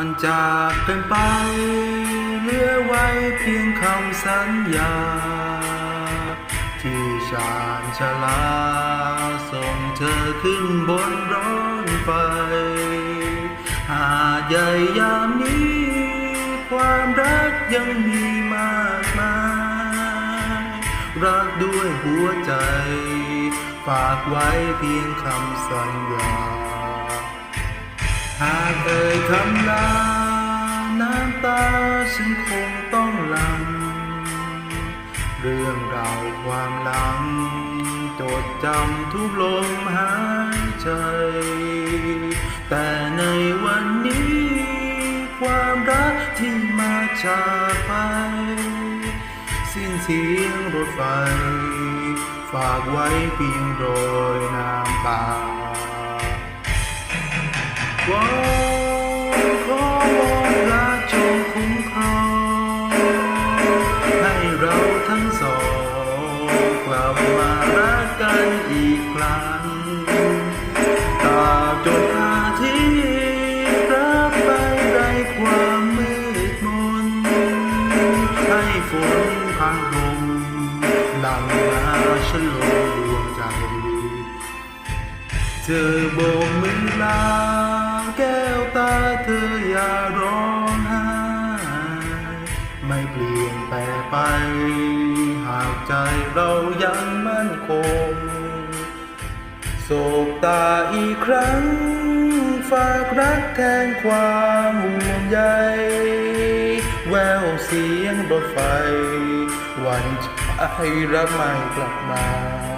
ก่อนจากกันไปเหลือไว้เพียงคำสัญญา ที่ชาญชลาส่งเธอขึ้นบนรถไฟ หาใหญ่ยามนี้ ความรักยังมีมากมาย รักด้วยหัวใจ ฝากไว้เพียงคำสัญญา หากเอ่ยคำลาน้ำตาฉันคงต้องหลัง เรื่องราวความหลัง จดจำทุกลมหายใจ แต่ในวันนี้ ความรักที่มาจากไป สิ้นเสียงรถไฟ ฝากไว้เพียงโรยน้ำตา วอนขอวอนลาจงคุ้มครองให้เราทั้งสองกลับมารักกันอีกครั้งตราบจนอาทิตย์รับไปไร้ความมืดมนให้ฝนพังลมหลังมาฉลองดวงใจ เธอโบกมือลา แก้วตาเธออย่าร้องไห้ไม่เปลี่ยนแปลไป หากใจเรายังมั่นคงโศกตาอีกครั้ง ฝากรักแทนความห่วงใยแววเสียงรถไฟ วันใจรับไม่กลับมา